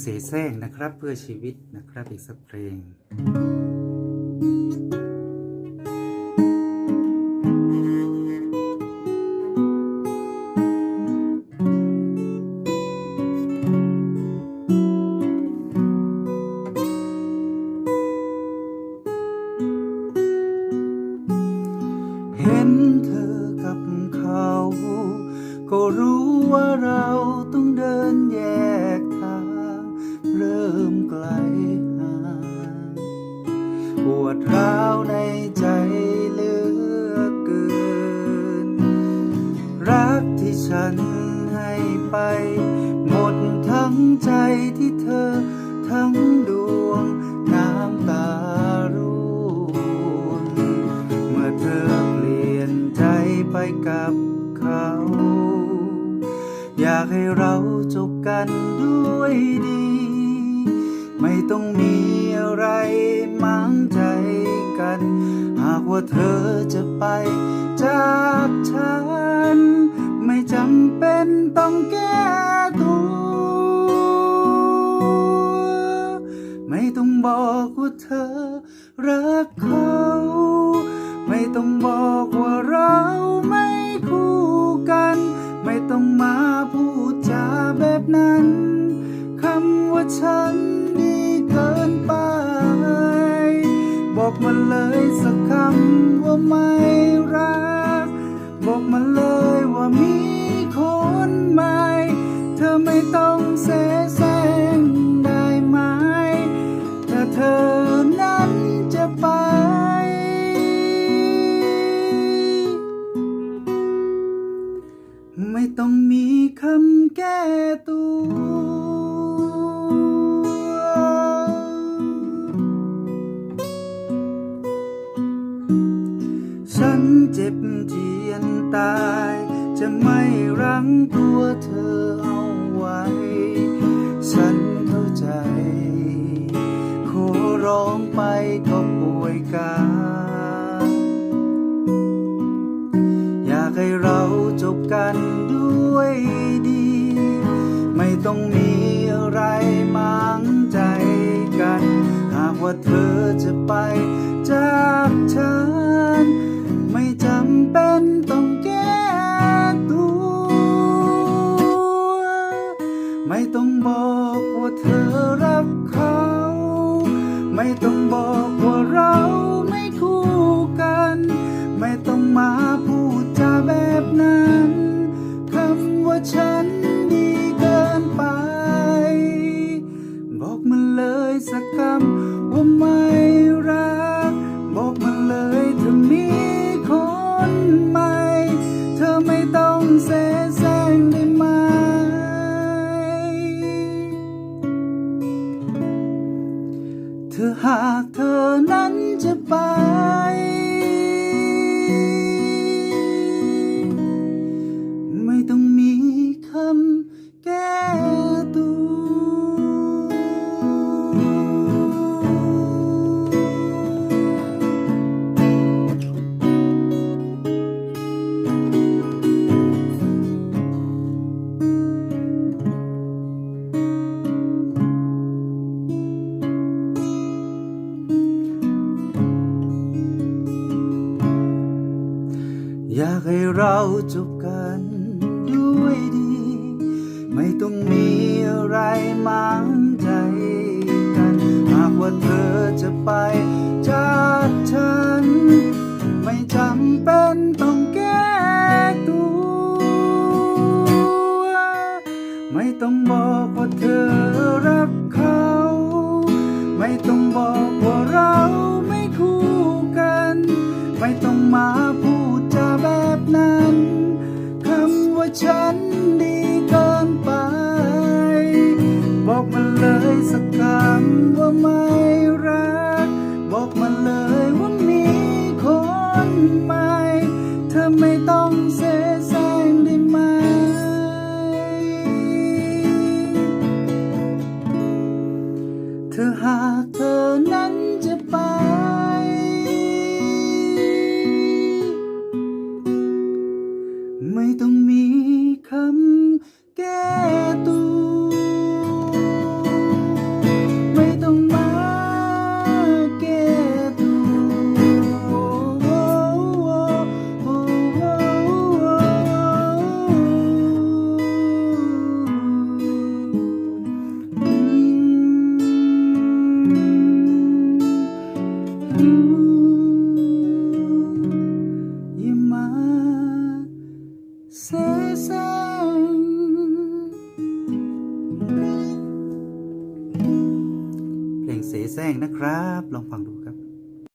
เสแสร้งนะครับเพื่อชีวิตนะครับอีกสักเพลงเห็นเธอกับเขา ก็รู้ว่าเราต้องเดินแยก ร้าวในใจเหลือเกิน รักที่ฉันให้ไป หมดทั้งใจที่เธอทั้งดวงน้ำตาร่วงเมื่อเธอเปลี่ยนใจไปกับเขา อยากให้เราจบกันด้วยดี ไม่ต้องมีอะไร มังใจกัน หากว่าเธอจะไปจากฉัน ไม่จำเป็นต้องแก้ตัว ไม่ต้องบอกว่าเธอรักเขาไม่ต้องบอกว่าเราไม่คู่กัน ไม่ต้องมาพูดจาแบบนั้น คำว่าฉัน บอกมาเลยสักคำว่าไม่รัก บอกมาเลย จะไม่รั้งตัวเธอเอาไว้ ฉันเข้าใจ ขอร้องไปก็ป่วยกา อยากให้เราจบกันด้วยดี ไม่ต้องมีอะไรมังใจกัน หากว่าเธอจะไปจากฉัน ไม่จำเป็นต้อง ต้องบอกว่าเธอรักเขา ไม่ต้องบอกว่าเราไม่คู่กัน ไม่ต้องมาพูดจาแบบนั้น ธอหากเธอนั้นจะไป เราจบกันด้วยดี ไม่ต้องมี เพลงเสแสร้งนะครับ ลองฟังดูครับ